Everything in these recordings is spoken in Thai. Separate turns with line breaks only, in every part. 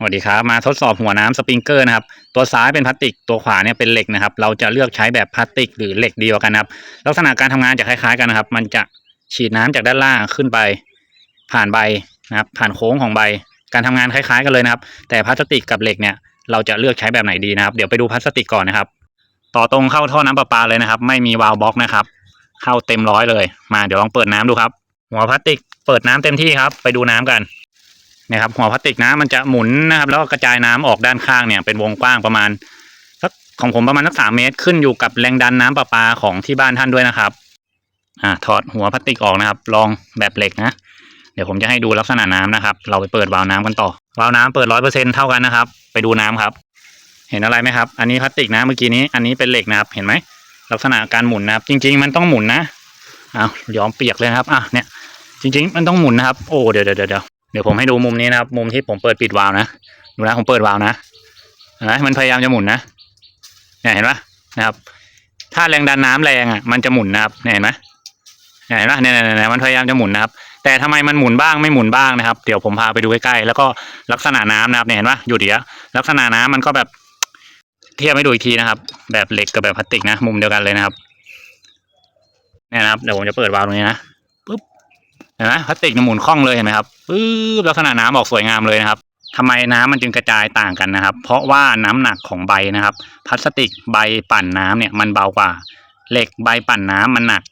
สวัสดีครับมาทดสอบหัวน้ำสปริงเกอร์นะครับตัวซ้ายเป็นพลาสติกตัวขวาเนี่ยเป็นเหล็กนะครับ เราจะเลือกใช้แบบพลาสติกหรือเหล็กเดีกว่ากันนะครับ ลักษณะการทำงานจะคล้ายๆกันนะครับ มันจะฉีดน้ำจากด้านล่างขึ้นไป ผ่านใบนะครับ ผ่านโค้งของใบ การทำงานคล้ายๆกันเลยนะครับ แต่พลาสติกกับเหล็กเนี่ยเราจะเลือกใช้แบบไหนดีนะครับ เดี๋ยวไปดูพลาสติกก่อนนะครับ ต่อตรงเข้าท่อน้ำประปาเลยนะครับ ไม่มีวาล์วบล็อกนะครับ เข้าเต็มร้อยเลย มาเดี๋ยวลองเปิดน้ำดูครับ หัวพลาสติกเปิดน้ำเต็มที่ครับ ไปดูน้ำกัน นะครับหัวพลาสติกน้ำมันจะหมุนนะครับแล้วก็กระจายน้ำออกด้านข้างเนี่ยเป็นวงกว้างประมาณสักของผมประมาณสักสามเมตร ขึ้นอยู่กับแรงดันน้ำประปาของที่บ้านท่านด้วยนะครับอ่าถอดหัวพลาสติกออกนะครับ ลองแบบเหล็กนะ เดี๋ยวผมจะให้ดูลักษณะน้ำนะครับ เราไปเปิดวาล์วน้ำกันต่อวาล์วน้ำเปิดร้อยเปอร์เซ็นเท่ากันนะครับ ไปดูน้ำครับ เห็นอะไรไหมครับ อันนี้พลาสติกนะเมื่อกี้นี้อันนี้เป็นเหล็กนะครับ เห็นไหมลักษณะการหมุนนะครับ จริง ๆ มันต้องหมุนนะอ้าวยอมเปียกเลยครับอะเนี่ยจริง ๆ มันต้องหมุนนะครับ โอ้เดี๋ยวเดี๋ยวเดี๋ยว เดี๋ยวผมให้ดูมุมนี้นะครับ มุมที่ผมเปิดปิดวาล์วนะดูนะผมเปิดวาล์วนะเห็นไหมมันพยายามจะหมุนนะเนี่ยเห็นปะนะครับ ถ้าแรงดันน้ำแรงอะมันจะหมุนนะครับเนี่ยเห็นไหมเนี่ยเห็นปะเนี่ยเนี่ยเนี่ยมันพยายามจะหมุนนะครับ แต่ทำไมมันหมุนบ้างไม่หมุนบ้างนะครับ เดี๋ยวผมพาไปดูใกล้ๆแล้วก็ลักษณะน้ำนะครับเนี่ยเห็นปะอยู่เดียวลักษณะน้ำมันก็แบบเทียบให้ดูอีกทีนะครับ แบบเหล็กกับแบบพลาสติกนะ มุมเดียวกันเลยนะครับเนี่ยนะครับเดี๋ยวผมจะเปิดวาล์วตรงนี้นะ เห็นไหมพลาสติกมันหมุนคล่องเลยเห็นไหมครับปึ๊บลักษณะน้ำออกสวยงามเลยนะครับทำไมน้ำมันจึงกระจายต่างกันนะครับ เพราะว่าน้ำหนักของใบนะครับ พลาสติกใบปั่นน้ำเนี่ยมันเบากว่า เหล็กใบปั่นน้ำมันหนัก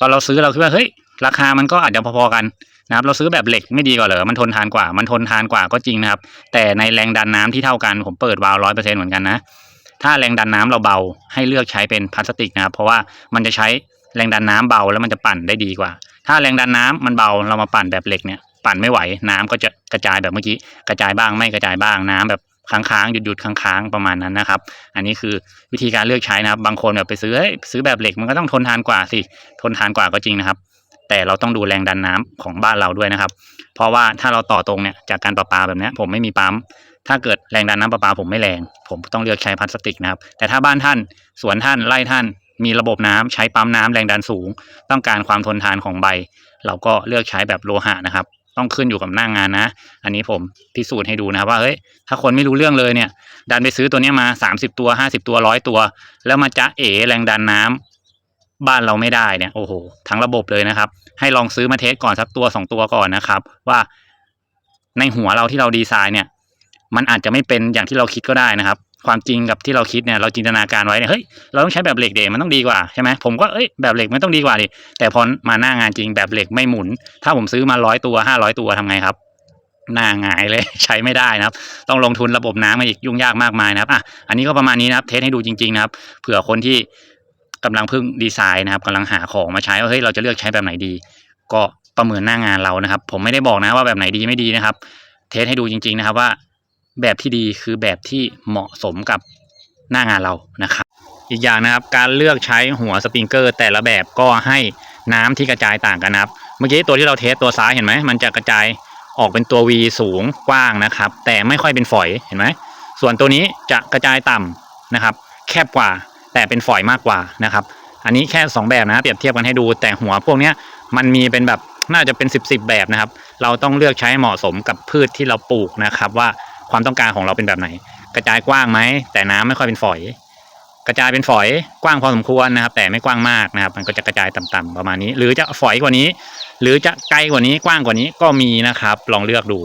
ตอนเราซื้อเราคิดว่าเฮ้ยราคามันก็อาจจะพอๆกันนะครับเราซื้อแบบเหล็กไม่ดีกว่าเหรอมันทนทานกว่า มันทนทานกว่าก็จริงนะครับ แต่ในแรงดันน้ำที่เท่ากันผมเปิดวาล์วร้อยเปอร์เซ็นต์เหมือนกันนะถ้าแรงดันน้ำเราเบาให้เลือกใช้เป็นพลาสติกนะครับ เพราะว่ามันจะใช้แรงดันน้ำเบาแล้วมันจะปั่นได้ดีกว่า ถ้าแรงดันน้ำมันเบาเรามาปั่นแบบเหล็กเนี่ยปั่นไม่ไหวน้ำก็จะกระจายแบบเมื่อกี้กระจายบ้างไม่กระจายบ้างน้ำแบบค้างๆหยุดหยุดค้างๆประมาณนั้นนะครับ อันนี้คือวิธีการเลือกใช้นะครับ บางคนแบบไปซื้อเฮ้ยซื้อแบบเหล็กมันก็ต้องทนทานกว่าสิทนทานกว่าก็จริงนะครับ แต่เราต้องดูแรงดันน้ำของบ้านเราด้วยนะครับ เพราะว่าถ้าเราต่อตรงเนี่ยจากการประปาแบบเนี้ยผมไม่มีปั๊มถ้าเกิดแรงดันน้ำประปาผมไม่แรง ผมต้องเลือกใช้พลาสติกนะครับ แต่ถ้าบ้านท่านสวนท่านไร่ท่าน มีระบบน้ำใช้ปั๊มน้ำแรงดันสูง ต้องการความทนทานของใบ เราก็เลือกใช้แบบโลหะนะครับ ต้องขึ้นอยู่กับหน้างงานนะ อันนี้ผมพิสูจน์ให้ดูนะครับว่าเฮ้ยถ้าคนไม่รู้เรื่องเลยเนี่ย ดันไปซื้อตัวนี้มาสามสิบตัวห้าสิบตัวร้อยตัว แล้วมาจะเอแรงดันน้ำบ้านเราไม่ได้เนี่ยโอ้โหทั้งระบบเลยนะครับ ให้ลองซื้อมาเทสก่อนสักตัวสองตัวก่อนนะครับ ว่าในหัวเราที่เราดีไซน์เนี่ย มันอาจจะไม่เป็นอย่างที่เราคิดก็ได้นะครับ ความจริงกับที่เราคิดเนี่ยเราจินตนาการไว้เนี่ยเฮ้ยเราต้องใช้แบบเหล็กเดมันต้องดีกว่าใช่ไหมผมก็เอ้ยแบบเหล็กมันต้องดีกว่าดิแต่พอมาหน้างานจริงแบบเหล็กไม่หมุน ถ้าผมซื้อมาร้อยตัวห้าร้อยตัวทำไงครับหน้าหงายเลยใช้ไม่ได้นะครับ ต้องลงทุนระบบน้ำมาอีกยุ่งยากมากมายนะครับอะอันนี้ก็ประมาณนี้นะครับ เทสให้ดูจริงๆนะครับ เผื่อคนที่กำลังเพิ่งดีไซน์นะครับกำลังหาของมาใช้ว่าเฮ้ยเราจะเลือกใช้แบบไหนดี ก็ประเมินหน้างานเรานะครับ ผมไม่ได้บอกนะว่าแบบไหนดีไม่ดีนะครับ เทสให้ดูจริง ๆนะครับว่า แบบที่ดีคือแบบที่เหมาะสมกับหน้างานเรานะครับอีกอย่างนะครับการเลือกใช้หัวสปริงเกอร์แต่ละแบบก็ให้น้ำที่กระจายต่างกันนะครับ เมื่อกี้ตัวที่เราเทสตัวซ้ายเห็นไหมมันจะกระจายออกเป็นตัว V สูงกว้างนะครับ แต่ไม่ค่อยเป็นฝอยเห็นไหมส่วนตัวนี้จะกระจายต่ำนะครับ แคบกว่าแต่เป็นฝอยมากกว่านะครับ อันนี้แค่ 2 แบบนะเปรียบเทียบกันให้ดูแต่หัวพวกเนี้ยมันมีเป็นแบบน่าจะเป็น 10บสแบบนะครับ เราต้องเลือกใช้เหมาะสมกับพืชที่เราปลูกนะครับว่า ความต้องการของเราเป็นแบบไหน กระจายกว้างไหมแต่น้ำไม่ค่อยเป็นฝอย กระจายเป็นฝอยกว้างพอสมควรนะครับ แต่ไม่กว้างมากนะครับ มันก็จะกระจายต่ำๆประมาณนี้ หรือจะฝอยกว่านี้ หรือจะไกลกว่านี้กว้างกว่านี้ก็มีนะครับ ลองเลือกดู